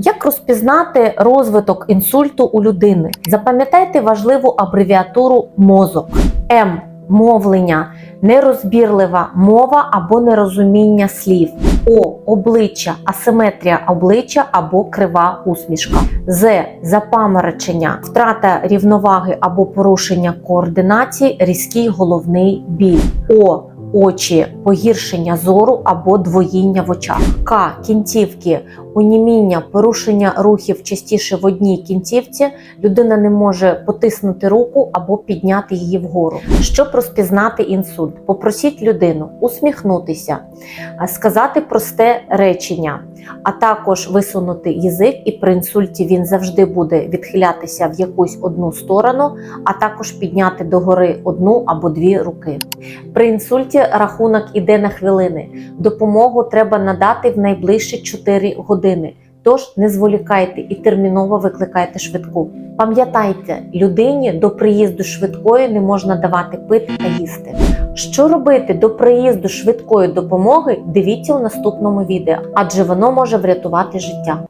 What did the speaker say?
Як розпізнати розвиток інсульту у людини? Запам'ятайте важливу абревіатуру мозок. М. Мовлення, нерозбірлива мова або нерозуміння слів. О. Обличчя, асиметрія обличчя або крива усмішка. З. Запаморочення, втрата рівноваги або порушення координації, різкий головний біль. О. Очі, погіршення зору або двоїння в очах. К. Кінцівки, оніміння, порушення рухів частіше в одній кінцівці. Людина не може потиснути руку або підняти її вгору. Щоб розпізнати інсульт, попросіть людину усміхнутися, сказати просте речення, а також висунути язик, і при інсульті він завжди буде відхилятися в якусь одну сторону, а також підняти догори одну або дві руки. При інсульті рахунок іде на хвилини. Допомогу треба надати в найближчі 4 години. Тож не зволікайте і терміново викликайте швидку. Пам'ятайте, людині до приїзду швидкої не можна давати пити та їсти. Що робити до приїзду швидкої допомоги? Дивіться у наступному відео, адже воно може врятувати життя.